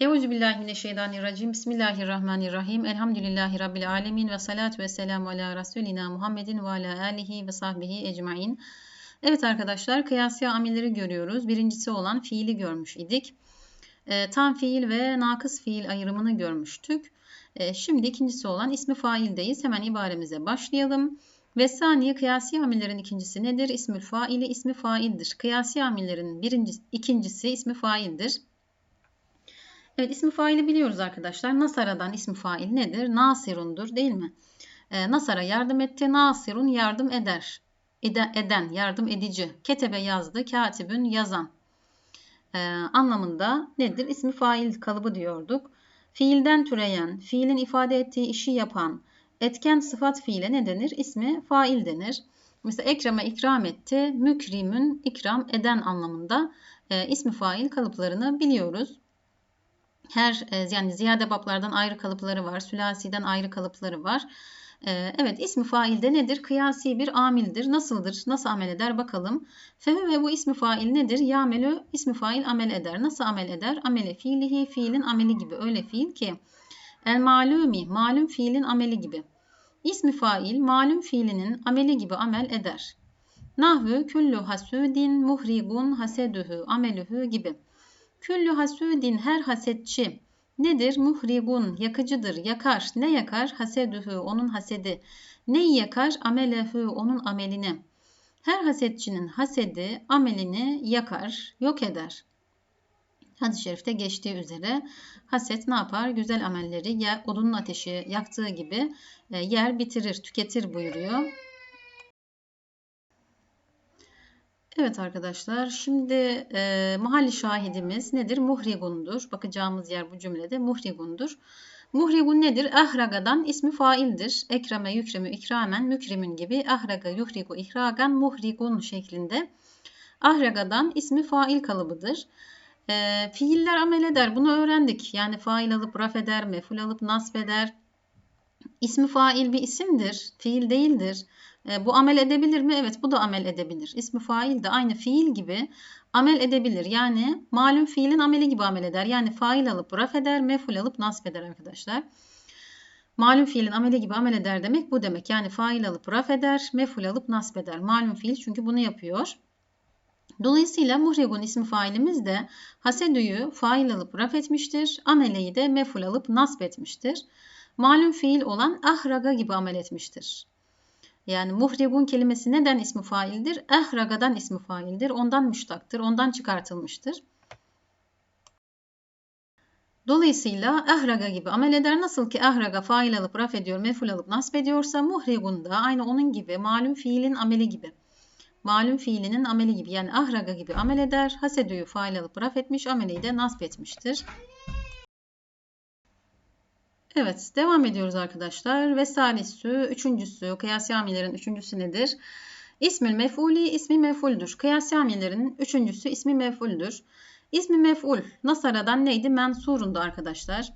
Euzubillahimineşşeytanirracim. Bismillahirrahmanirrahim. Elhamdülillahi Rabbil alemin ve salatu ve selamu ala Resulina Muhammedin ve ala alihi ve sahbihi ecmain. Evet arkadaşlar kıyasi amilleri görüyoruz. Birincisi olan fiili görmüş idik. E, tam fiil ve nakıs fiil ayrımını görmüştük. E, şimdi ikincisi olan ismi faildeyiz. Hemen ibaremize başlayalım. Ve saniye kıyasi amillerin ikincisi nedir? İsmül faili ismi faildir. Kıyasi amillerin birincisi, ikincisi ismi faildir. Evet ismi faili biliyoruz arkadaşlar. Nasara'dan ismi fail nedir? Nasirundur değil mi? E, Nasara yardım etti. Nasirun yardım eder. Ede, eden, yardım edici. Ketebe yazdı. Katibün yazan. E, anlamında nedir? İsmi fail kalıbı diyorduk. Fiilden türeyen, fiilin ifade ettiği işi yapan, etken sıfat fiile ne denir? İsmi fail denir. Mesela ekreme ikram etti, mükrimün ikram eden anlamında e, ismi fail kalıplarını biliyoruz. Her e, yani ziyade bablardan ayrı kalıpları var. Sülasiden ayrı kalıpları var. E, evet ismi failde nedir? Kıyasi bir amildir. Nasıldır? Nasıl amel eder? Bakalım. Fehü ve bu ismi fail nedir? Yamelü ismi fail amel eder. Nasıl amel eder? Ameli fiilihi fiilin ameli gibi. Öyle fiil ki. El malumi malum fiilin ameli gibi. İsmi fail malum fiilinin ameli gibi amel eder. Nahvü küllü hasudin muhrigun hasedühü amelühü gibi. Küllü hasudin her hasetçi nedir? Muhrigun yakıcıdır, yakar. Ne yakar? Hasedühü onun hasedi. Neyi yakar? Amelehü onun amelini. Her hasetçinin hasedi amelini yakar, yok eder. Hadis-i şerifte geçtiği üzere haset ne yapar? Güzel amelleri yer, odunun ateşi yaktığı gibi e, yer bitirir, tüketir buyuruyor. Evet arkadaşlar şimdi e, mahalli şahidimiz nedir? Muhrigundur. Bakacağımız yer bu cümlede muhrigundur. Muhrigun nedir? Ahragadan ismi faildir. Ekreme yükremü ikramen mükrimin gibi ahraga yuhrigu ihragan muhrigun şeklinde. Ahragadan ismi fail kalıbıdır. E, fiiller amel eder. Bunu öğrendik. Yani fail alıp raf eder, meful alıp nasb eder. İsmi fail bir isimdir. Fiil değildir. E, bu amel edebilir mi? Evet bu da amel edebilir. İsmi fail de aynı fiil gibi amel edebilir. Yani malum fiilin ameli gibi amel eder. Yani fail alıp raf eder, meful alıp nasb eder arkadaşlar. Malum fiilin ameli gibi amel eder demek bu demek. Yani fail alıp raf eder, meful alıp nasb eder. Malum fiil çünkü bunu yapıyor. Dolayısıyla muhrigun ismi failimiz de hasedüyü fail alıp raf etmiştir. Ameleyi de meful alıp nasb etmiştir. Malum fiil olan ahraga gibi amel etmiştir. Yani muhrigun kelimesi neden ismi faildir? Ehragadan ismi faildir. Ondan müştaktır. Ondan çıkartılmıştır. Dolayısıyla ehraga gibi amel eder. Nasıl ki ehraga fail alıp raf ediyor, meful alıp nasb ediyorsa muhrigun da aynı onun gibi malum fiilin ameli gibi. Malum fiilinin ameli gibi yani ahraga gibi amel eder. Hasedüyü fail alıp raf etmiş, ameleyi de nasb etmiştir. Evet, devam ediyoruz arkadaşlar. Ve üçüncüsü, kıyasi amillerin üçüncüsü nedir? İsmül mef'uli, ismi mef'uldür. Kıyasi amillerin üçüncüsü ismi mef'uldür. İsmi mef'ul, Nasara'dan neydi? Mensurundu arkadaşlar.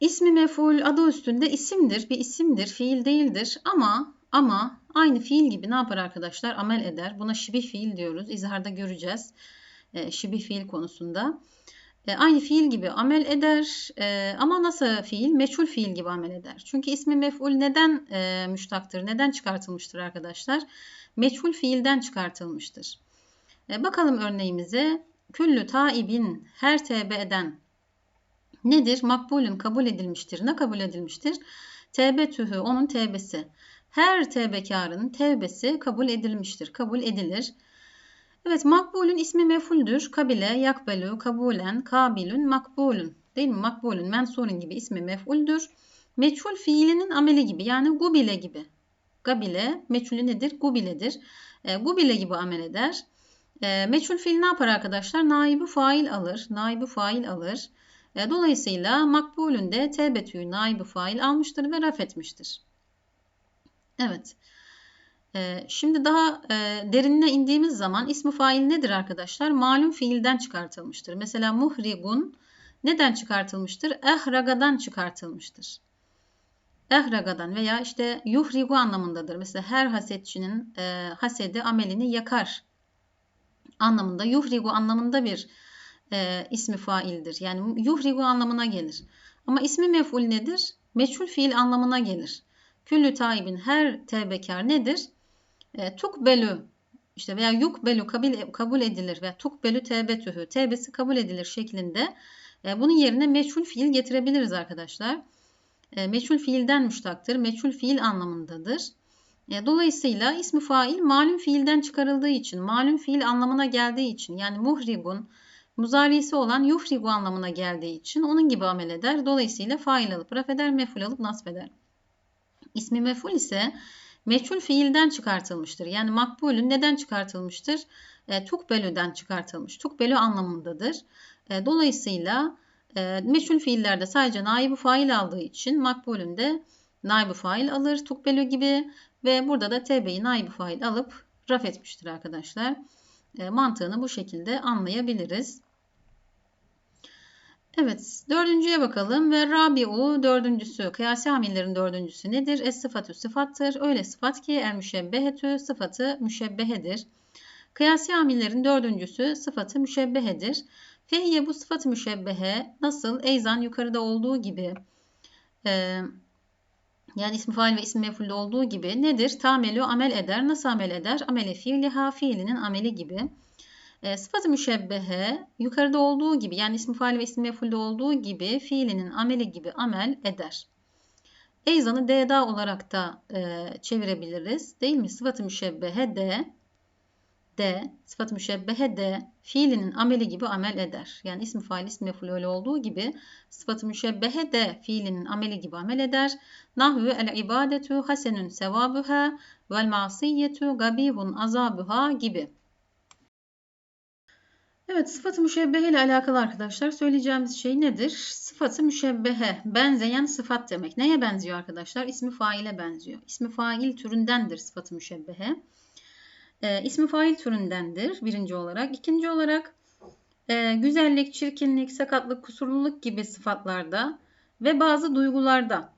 İsmi mef'ul adı üstünde isimdir, bir isimdir, fiil değildir ama ama aynı fiil gibi ne yapar arkadaşlar? Amel eder. Buna şibih fiil diyoruz. İzharda göreceğiz. E, şibih fiil konusunda. E, aynı fiil gibi amel eder e, ama nasıl fiil? Meçhul fiil gibi amel eder. Çünkü ismi mef'ul neden e, müştaktır? Neden çıkartılmıştır arkadaşlar? Meçhul fiilden çıkartılmıştır. Bakalım örneğimize. Küllü taibin her tevbe eden nedir? Makbulün kabul edilmiştir. Ne kabul edilmiştir? Tevbetühü onun tevbesi. Her tevbekarın tevbesi kabul edilmiştir. Kabul edilir. Evet makbulün ismi mefuldür. Kabile, yakbelu, kabulen, kabilün, makbulun. Değil mi? Makbulün, mensurun gibi ismi mefuldür. Meçhul fiilinin ameli gibi yani gubile gibi. Gabile, meçhulü nedir? Gubiledir. E, gubile gibi amel eder. E, meçhul fiil ne yapar arkadaşlar? Naibi fail alır. Naibi fail alır. E, dolayısıyla makbulün de tebetüyü naibi fail almıştır ve raf etmiştir. Evet. Ee, şimdi daha e, derinine indiğimiz zaman ismi fail nedir arkadaşlar? Malum fiilden çıkartılmıştır. Mesela muhrigun neden çıkartılmıştır? Ehragadan çıkartılmıştır. Ehragadan veya işte yuhrigu anlamındadır. Mesela her hasetçinin e, hasedi amelini yakar anlamında. Yuhrigu anlamında bir e, ismi faildir. Yani yuhrigu anlamına gelir. Ama ismi mef'ul nedir? Meçhul fiil anlamına gelir. Küllü taibin her tevbekar nedir? E, tukbelü işte veya yukbelu kabul, kabul edilir ve tukbelü tevbetühü tevbesi kabul edilir şeklinde e, bunun yerine meçhul fiil getirebiliriz arkadaşlar. E, meçhul fiilden müştaktır. Meçhul fiil anlamındadır. E, dolayısıyla ismi fail malum fiilden çıkarıldığı için, malum fiil anlamına geldiği için yani muhribun, muzarisi olan yuhribu anlamına geldiği için onun gibi amel eder. Dolayısıyla fail alıp raf eder, meful alıp nasb eder. İsmi meful ise meçhul fiilden çıkartılmıştır. Yani makbulün neden çıkartılmıştır? E, tukbelüden çıkartılmış. Tukbelü anlamındadır. E, dolayısıyla e, meçhul fiillerde sadece naibu fail aldığı için makbulün de naibu fail alır. Tukbelü gibi ve burada da TB'yi naibu fail alıp raf etmiştir arkadaşlar. E, mantığını bu şekilde anlayabiliriz. Evet, dördüncüye bakalım ve Rabi'u dördüncüsü, kıyasi amillerin dördüncüsü nedir? Es sıfatü sıfattır. Öyle sıfat ki el müşebbehetü sıfatı müşebbehedir. Kıyasi amillerin dördüncüsü sıfatı müşebbehedir. Fehiye bu sıfatı müşebbehe nasıl? Eyzan yukarıda olduğu gibi e, yani ismi fail ve ismi mefulde olduğu gibi nedir? Tamelü amel eder. Nasıl amel eder? Amele fiiliha fiilinin ameli gibi. E, sıfatı müşebbehe yukarıda olduğu gibi yani ismi fail ve ismi mefulde olduğu gibi fiilinin ameli gibi amel eder. Eyzan'ı D'da olarak da e, çevirebiliriz. Değil mi? Sıfatı müşebbehe de de, sıfat müşebbehe de fiilinin ameli gibi amel eder. Yani ismi fail ismi meful öyle olduğu gibi sıfatı müşebbehe de fiilinin ameli gibi amel eder. Nahvu el ibadetu hasenun sevabuha vel masiyyetu gabihun azabuha gibi. Evet sıfatı müşebbehe ile alakalı arkadaşlar söyleyeceğimiz şey nedir? Sıfatı müşebbehe benzeyen sıfat demek. Neye benziyor arkadaşlar? İsmi faile benziyor. İsmi fail türündendir sıfatı müşebbehe. E, ismi fail türündendir birinci olarak. İkinci olarak e, güzellik, çirkinlik, sakatlık, kusurluluk gibi sıfatlarda ve bazı duygularda.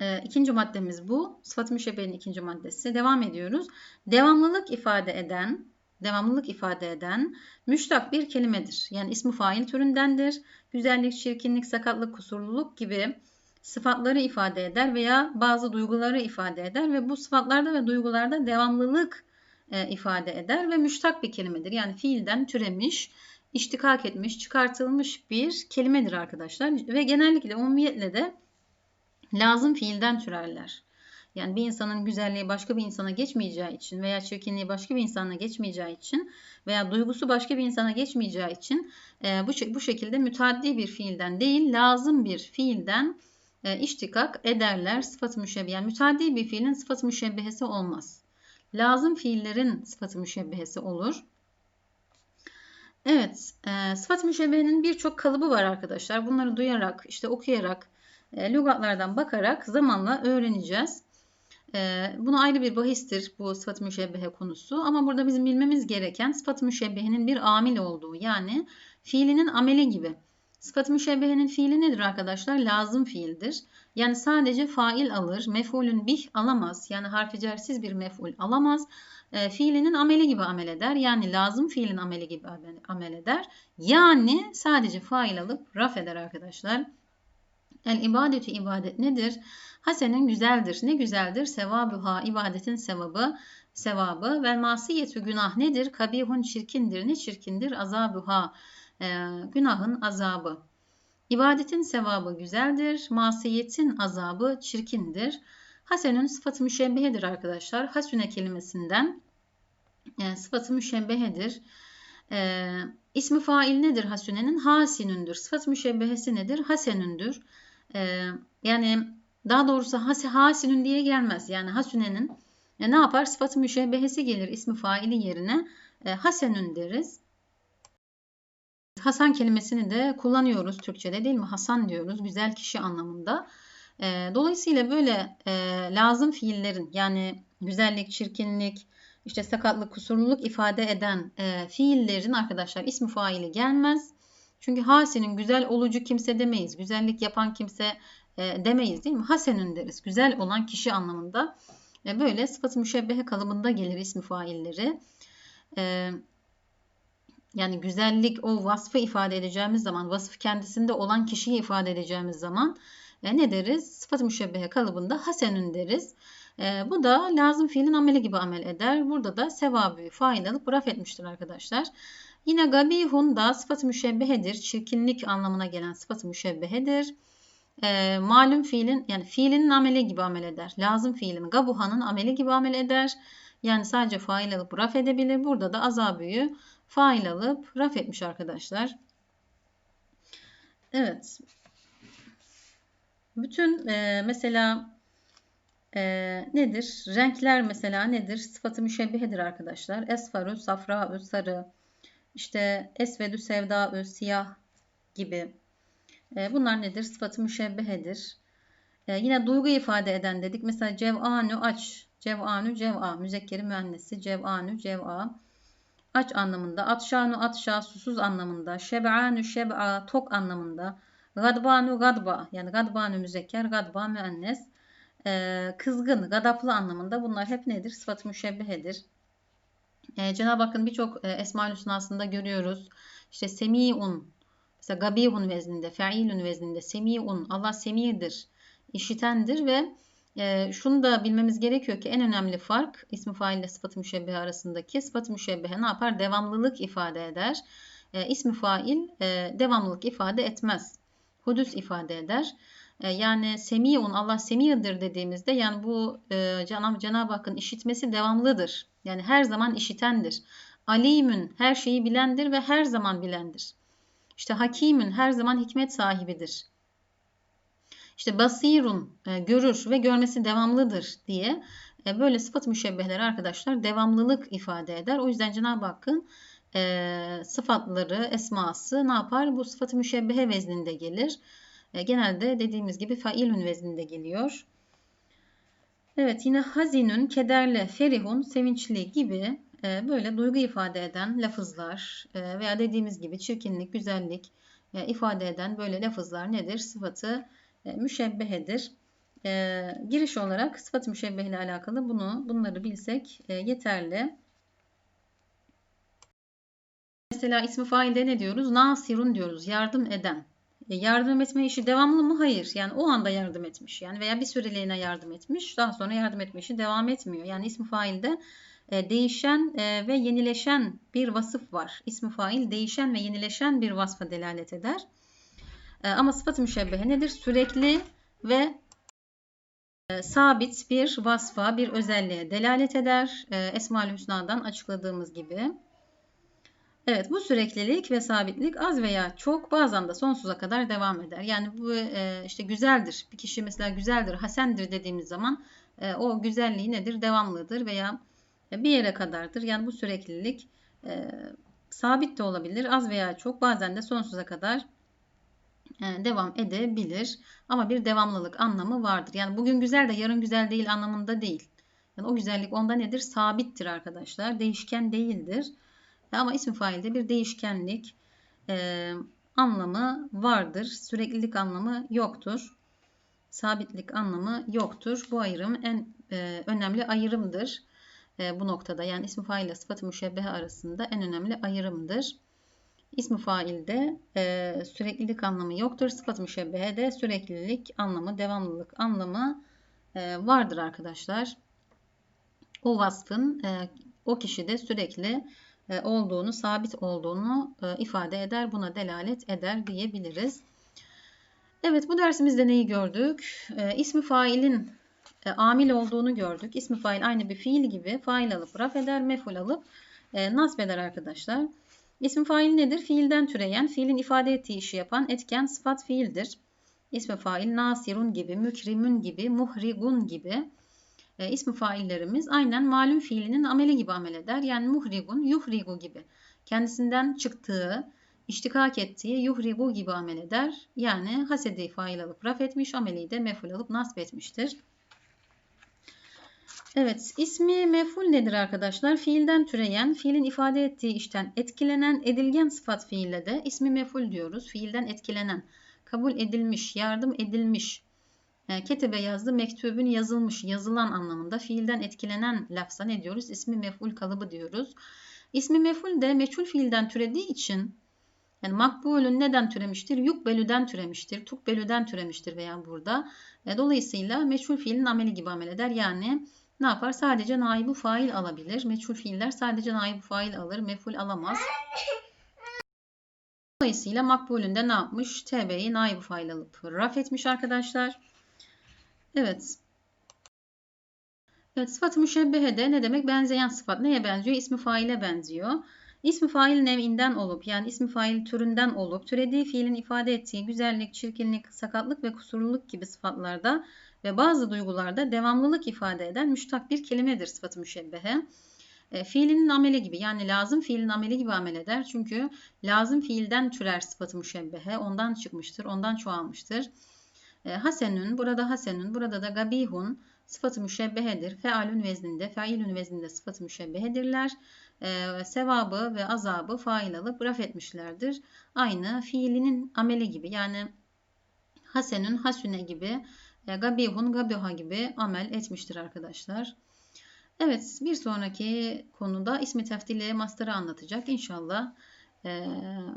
E, ikinci maddemiz bu. Sıfat-ı müşebbehenin ikinci maddesi. Devam ediyoruz. Devamlılık ifade eden, devamlılık ifade eden müştak bir kelimedir. Yani ismi fail türündendir. Güzellik, çirkinlik, sakatlık, kusurluluk gibi sıfatları ifade eder veya bazı duyguları ifade eder ve bu sıfatlarda ve duygularda devamlılık e, ifade eder ve müştak bir kelimedir. Yani fiilden türemiş, iştikak etmiş, çıkartılmış bir kelimedir arkadaşlar. Ve genellikle umumiyetle de lazım fiilden türerler. Yani bir insanın güzelliği başka bir insana geçmeyeceği için veya çirkinliği başka bir insana geçmeyeceği için veya duygusu başka bir insana geçmeyeceği için e, bu, bu şekilde müteaddi bir fiilden değil lazım bir fiilden e, iştikak ederler sıfat-ı müşebbeh. Yani müteaddi bir fiilin sıfat-ı müşebbehesi olmaz. Lazım fiillerin sıfat-ı müşebbehesi olur. Evet, e, sıfat-ı müşebbehenin birçok kalıbı var arkadaşlar. Bunları duyarak, işte okuyarak, e, lügatlardan bakarak zamanla öğreneceğiz. E, bunu ayrı bir bahistir bu sıfat-ı müşebbehe konusu. Ama burada bizim bilmemiz gereken sıfat-ı müşebbehenin bir amil olduğu yani fiilinin ameli gibi. Sıfat-ı müşebbehenin fiili nedir arkadaşlar? Lazım fiildir. Yani sadece fail alır, mef'ulün bih alamaz. Yani harfi cersiz bir mef'ul alamaz. E, fiilinin ameli gibi amel eder. Yani lazım fiilin ameli gibi amel eder. Yani sadece fail alıp raf eder arkadaşlar. El ibadetü ibadet nedir? Hasenin güzeldir. Ne güzeldir? Sevabuha ibadetin sevabı sevabı. Vel masiyetü günah nedir? Kabihun çirkindir. Ne çirkindir? Azabuha e, günahın azabı. İbadetin sevabı güzeldir, masiyetin azabı çirkindir. Hasenün sıfatı müşebbehedir arkadaşlar. Hasüne kelimesinden e, sıfatı müşebbehedir. E, ismi fail nedir hasünenin? Hasinündür. Sıfat müşebbehesi nedir? Hasenündür. E, yani daha doğrusu has, hasinün diye gelmez. Yani hasünenin e, ne yapar? Sıfatı müşebbehesi gelir ismi faili yerine. E, hasenün deriz. Hasan kelimesini de kullanıyoruz Türkçe'de değil mi? Hasan diyoruz güzel kişi anlamında. E, dolayısıyla böyle e, lazım fiillerin yani güzellik, çirkinlik, işte sakatlık, kusurluluk ifade eden e, fiillerin arkadaşlar ismi faili gelmez. Çünkü Hasen'in güzel olucu kimse demeyiz. Güzellik yapan kimse e, demeyiz değil mi? Hasen'ün deriz. Güzel olan kişi anlamında. E, böyle sıfat-ı müşebbehe kalıbında gelir ismi failleri. E, yani güzellik o vasfı ifade edeceğimiz zaman, vasıf kendisinde olan kişiyi ifade edeceğimiz zaman ne deriz? Sıfat-ı müşebbehe kalıbında hasenün deriz. Bu da lazım fiilin ameli gibi amel eder. Burada da sevabı fail alıp raf etmiştir arkadaşlar. Yine gabihun da sıfat-ı müşebbehedir. Çirkinlik anlamına gelen sıfat-ı müşebbehedir. E, malum fiilin yani fiilinin ameli gibi amel eder. Lazım fiilin gabuhanın ameli gibi amel eder. Yani sadece fail alıp raf edebilir. Burada da azabüyü fail alıp raf etmiş arkadaşlar. Evet. Bütün e, mesela e, nedir? Renkler mesela nedir? Sıfatı müşebbihedir arkadaşlar. Esfaru, safra, sarı, işte esvedü, sevda, siyah gibi. E, bunlar nedir? Sıfatı müşebbihedir. E, yine duygu ifade eden dedik. Mesela cev'anu aç. Cev'anu cev'a. Müzekkeri müennesi cev'anu cev'a. Aç anlamında. Atşanu atşa. Susuz anlamında. Şeb'anu şeb'a. Tok anlamında. Gadbanu gadba. Yani gadbanu müzekker. Gadba müennes. E, kızgın, gadaplı anlamında. Bunlar hep nedir? Sıfat-ı müşebbihedir. E, Cenab-ı Hakk'ın birçok e, Esma-ül Hüsna'sında görüyoruz. İşte semi'un, mesela gabihun vezninde, fe'ilun vezninde, semi'un, Allah semi'dir, işitendir ve e, şunu da bilmemiz gerekiyor ki en önemli fark ismi fail ile sıfat-ı müşebbehe arasındaki sıfat-ı müşebbehe ne yapar? Devamlılık ifade eder. E, ismi fail e, devamlılık ifade etmez. Hudüs ifade eder. E, yani semi'un Allah semi'dir dediğimizde yani bu e, Cenab-ı Cenab Hakk'ın işitmesi devamlıdır. Yani her zaman işitendir. Alimün her şeyi bilendir ve her zaman bilendir. İşte hakimün her zaman hikmet sahibidir. İşte basirun e, görür ve görmesi devamlıdır diye e, böyle sıfat müşebbehleri arkadaşlar devamlılık ifade eder. O yüzden Cenab-ı Hakk'ın e, sıfatları, esması ne yapar? Bu sıfatı müşebbehe vezninde gelir. E, genelde dediğimiz gibi failün vezninde geliyor. Evet yine hazinün, kederli, ferihun, sevinçli gibi böyle duygu ifade eden lafızlar e, veya dediğimiz gibi çirkinlik, güzellik e, ifade eden böyle lafızlar nedir? Sıfatı e, müşebbehedir. E, giriş olarak sıfat müşebbeh ile alakalı bunu bunları bilsek e, yeterli. Mesela ismi failde ne diyoruz? Nasirun diyoruz. Yardım eden. E, yardım etme işi devamlı mı? Hayır. Yani o anda yardım etmiş. Yani veya bir süreliğine yardım etmiş. Daha sonra yardım etme işi devam etmiyor. Yani ismi failde e, değişen e, ve yenileşen bir vasıf var. İsmi fail değişen ve yenileşen bir vasfa delalet eder. Ama sıfat-ı müşebbehe nedir? Sürekli ve sabit bir vasfa, bir özelliğe delalet eder. Esma-ül Hüsna'dan açıkladığımız gibi. Evet bu süreklilik ve sabitlik az veya çok bazen de sonsuza kadar devam eder. Yani bu e, işte güzeldir. Bir kişi mesela güzeldir, hasendir dediğimiz zaman e, o güzelliği nedir? Devamlıdır veya bir yere kadardır. Yani bu süreklilik e, sabit de olabilir. Az veya çok bazen de sonsuza kadar e, devam edebilir. Ama bir devamlılık anlamı vardır. Yani bugün güzel de yarın güzel değil anlamında değil. Yani o güzellik onda nedir? Sabittir arkadaşlar. Değişken değildir. Ama isim failde bir değişkenlik e, anlamı vardır. Süreklilik anlamı yoktur. Sabitlik anlamı yoktur. Bu ayrım en e, önemli ayrımdır e, bu noktada. Yani ismi fail ile sıfatı müşebbehe arasında en önemli ayrımdır. İsmi failde e, süreklilik anlamı yoktur. Sıfat-ı müşebbehede süreklilik anlamı, devamlılık anlamı e, vardır arkadaşlar. O vasfın e, o kişide sürekli e, olduğunu, sabit olduğunu e, ifade eder, buna delalet eder diyebiliriz. Evet bu dersimizde neyi gördük? E, ismi failin amil olduğunu gördük. İsmi fail aynı bir fiil gibi fail alıp raf eder, meful alıp nasb eder arkadaşlar. İsmi fail nedir? Fiilden türeyen, fiilin ifade ettiği işi yapan etken sıfat fiildir. İsmi fail nasirun gibi, mükrimun gibi, muhrigun gibi e, ismi faillerimiz aynen malum fiilinin ameli gibi amel eder. Yani muhrigun, yuhrigu gibi. Kendisinden çıktığı, iştikak ettiği yuhrigu gibi amel eder. Yani hasedi fail alıp raf etmiş, ameli de meful alıp nasb etmiştir. Evet, ismi meful nedir arkadaşlar? Fiilden türeyen, fiilin ifade ettiği işten etkilenen, edilgen sıfat fiille de ismi meful diyoruz. Fiilden etkilenen, kabul edilmiş, yardım edilmiş, e, ketebe yazdı, mektubun yazılmış, yazılan anlamında fiilden etkilenen lafza ne diyoruz? İsmi mef'ul kalıbı diyoruz. İsmi mef'ul de meçhul fiilden türediği için yani makbulün neden türemiştir? Yukbelüden türemiştir. Tukbelüden türemiştir veya burada. E, dolayısıyla meçhul fiilin ameli gibi amel eder. Yani ne yapar? Sadece naibu fail alabilir. Meçhul fiiller sadece naibu fail alır. Mef'ul alamaz. Dolayısıyla makbulünde ne yapmış? TB'yi naibu fail alıp raf etmiş arkadaşlar. Evet. Evet sıfat-ı müşebbehede ne demek? Benzeyen sıfat. Neye benziyor? İsmi faile benziyor. İsmi fail nev'inden olup yani ismi fail türünden olup türediği fiilin ifade ettiği güzellik, çirkinlik, sakatlık ve kusurluluk gibi sıfatlarda ve bazı duygularda devamlılık ifade eden müştak bir kelimedir sıfatı müşebbehe. E, fiilinin ameli gibi yani lazım fiilin ameli gibi amel eder. Çünkü lazım fiilden türer sıfatı müşebbehe. Ondan çıkmıştır, ondan çoğalmıştır. E, hasenün, burada hasenün, burada da gabihun sıfatı müşebbehedir. Fealün vezninde, failün vezninde sıfatı müşebbehedirler. E, sevabı ve azabı fail alıp raf etmişlerdir. Aynı fiilinin ameli gibi yani hasenün hasüne gibi, e, gabihun gabiha gibi amel etmiştir arkadaşlar. Evet bir sonraki konuda ismi teftili master'ı anlatacak. İnşallah e,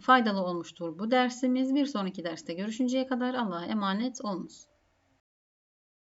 faydalı olmuştur bu dersimiz. Bir sonraki derste görüşünceye kadar Allah'a emanet olunuz.